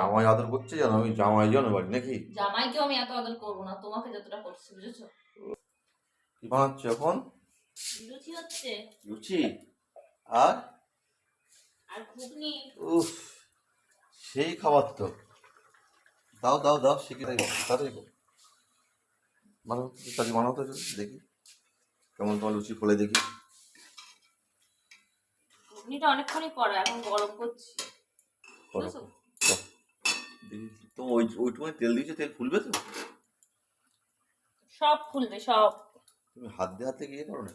জামাই আদর করছে জানো আমি জামাই জানো বাড়ি নাকি? জামাইকেও আমি এত আদর করব না তোমাকে যতটা করছি বুঝেছ? কি বানাচ্ছ এখন? লুচি হচ্ছে। লুচি? আর? আর ঘুগনি। উফ সেই খাবার তো। দাও দাও দাও শিখে দেখো তাড়াতাড়ি করো তো, তাড়াতাড়ি বানাও তো দেখি। কেমন তোমার লুচি ফলে দেখি। ঘুগনিটা অনেকক্ষণই করা এখন গরম করছি। করো বুঝেছ? তো ওই ওইটুকুনি তেল দিয়েছ তেল ফুলবে তো? সব ফুলবে সব। তুমি হাত দিয়ে হাতে গিয়ে করো না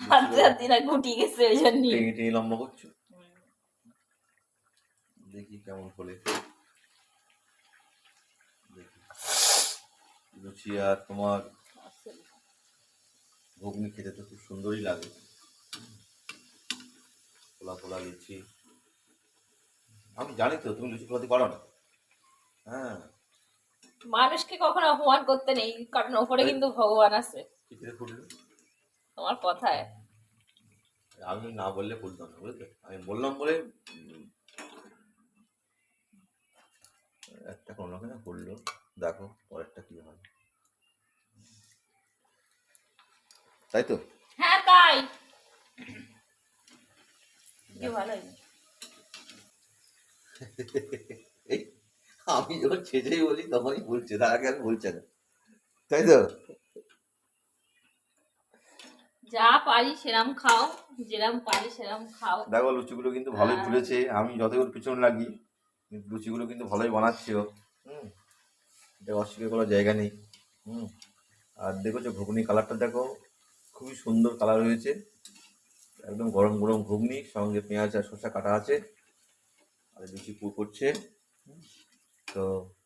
হাতে হাতে না গুটি গেছে ওই জন্য। টেনে টেনে লম্বা করছ? দেখি কেমন ফলে। লুচি আর তোমার ঘুগনি খেতে তো খুব সুন্দরই লাগে। ফোলা ফোলা লুচি আমি জানি তো তুমি লুচি ফোলাতে পারো না। হ্যাঁ। মানুষকে কখনো অপমান করতে নেই কারণ ওপরে কিন্তু ভগবান আছে। করে তোমার কথায়। আমি না বললে ফুলতাম না বুঝলে আমি বললাম বলে একটা কোনো রকমে ফুললো দেখো পরেরটা কি হয়। তাই তো? হ্যাঁ তাই। কি ভালো আমি যখন ছেঁচেই বলি তখনই বলছে তার আগে আর বলছে না? তাই তো? যা পারি সেরাম খাও যেরাম পারি সেরাম খাও। দেখো লুচিগুলো কিন্তু ভালোই হ্যাঁ। ফুলেছে আমি ওর পিছনে লাগি লুচিগুলো কিন্তু ভালোই বানাচ্ছে ও। হুম এটা অস্বীকার করার জায়গা নেই। হুম আর দেখেছ ঘুগনি কালারটা দেখো খুবই সুন্দর কালার হয়েছে। একদম গরম গরম ঘুগনি সঙ্গে পেঁয়াজ আর শসা কাটা আছে। আর লুচি পুর করছে। তো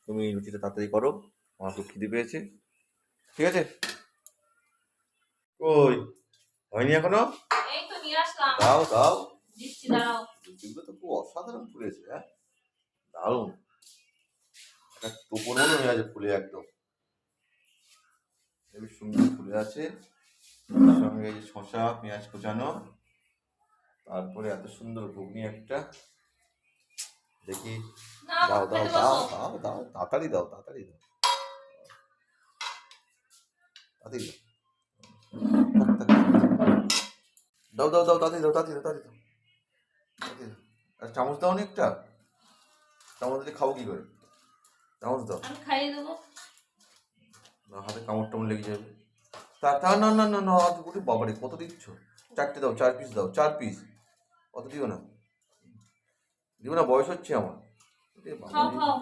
তুমি লুচিটা তাড়াতাড়ি করো আমার খুব খিদে পেয়েছে। ঠিক আছে? কই? হয়নি এখনও? এই তো নিয়ে আসলাম। দাও দাও। লুচিগুলো তো খুব অসাধারণ ফুলেছে হ্যাঁ? দারুণ। একটা টোপন হয়ে আছে ফুলে একদম। হেবি সুন্দর ফুলে আছে। তার সঙ্গে এই শশা পেঁয়াজ কোচানো। তারপরে এত সুন্দর ঘুগনি একটা। দেখি। দাও দাও দাও দাও দাও তাড়াতাড়ি দাও তাড়াতাড়ি দাও। তাড়াতাড়ি দাও। দাও দাও তাড়াতাড়ি দাও তাড়াতাড়ি দাও তাড়াতাড়ি দাও। আর চামচ দাও নি একটা চামচ দিলে খাব কি করে? চামচ দাও। আমি খাইয়ে দেবো। না হাতে কামড় টামড় লেগে যাবে। তা তা না না না না অত গুটি বাবারে কত দিচ্ছ? চারটে দাও চার পিস দাও চার পিস অত দিও না। দিও না বয়স হচ্ছে আমার খাও রে। খাও।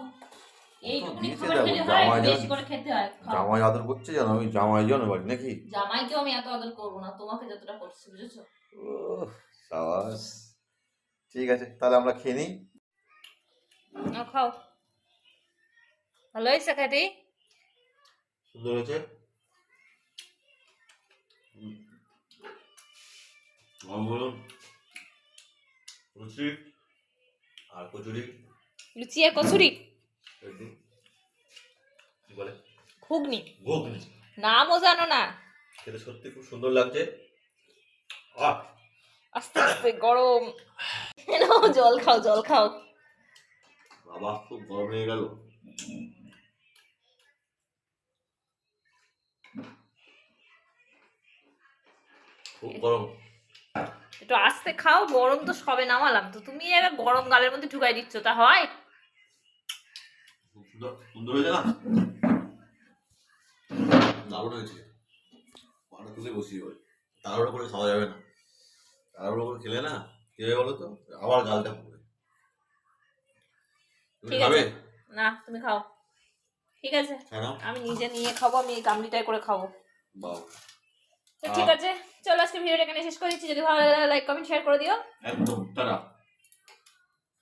এইটুকুনি দিয়েছে খাবার দেখো, খেলে হয় জামাই হয় আদর করছে জানো আমি জামাই জানো বাড়ি নাকি? আমি এত আদর করব না তোমাকে যতটা করছি বুঝেছ? ও সাবাস। ঠিক আছে তাহলে আমরা খেয়ে নিই। খাও। ভালো হয়েছে খেতে সুন্দর হয়েছে? হুম। আর কচুরি? লুচি আর কচুরি কি বলে? ঘুগনি। ঘুগনি। নামও জানো না। খেতে সত্যি খুব সুন্দর লাগছে। আস্তে আস্তে গরম। জল খাও জল খাও। বাবা খুব গরম হয়ে গেল। খুব গরম। একটু আস্তে খাও গরম তো সবে নামালাম। তো তুমি এবার গরম গালের মধ্যে ঢুকাই দিচ্ছ তা হয়? খুব সুন্দর সুন্দর হয়েছে না? দারুণ হয়েছে। পাটা তুলে বসিয়ে হয় তাড়াহুড়ো করে খাওয়া যাবে না। তাড়াহুড়ো করে খেলে না কি বলো তো? আবার গালটা তুমি খাবে? না তুমি খাও। ঠিক আছে। হ্যাঁ আমি নিজে নিয়ে খাব আমি এই গামলিটাই করে খাব। বাও তো ঠিক আছে চলো আজকে ভিডিওটা এখানে শেষ করে দিচ্ছি। যদি ভালো লাগে লাইক কমেন্ট শেয়ার করে দিও। একদম টাটা।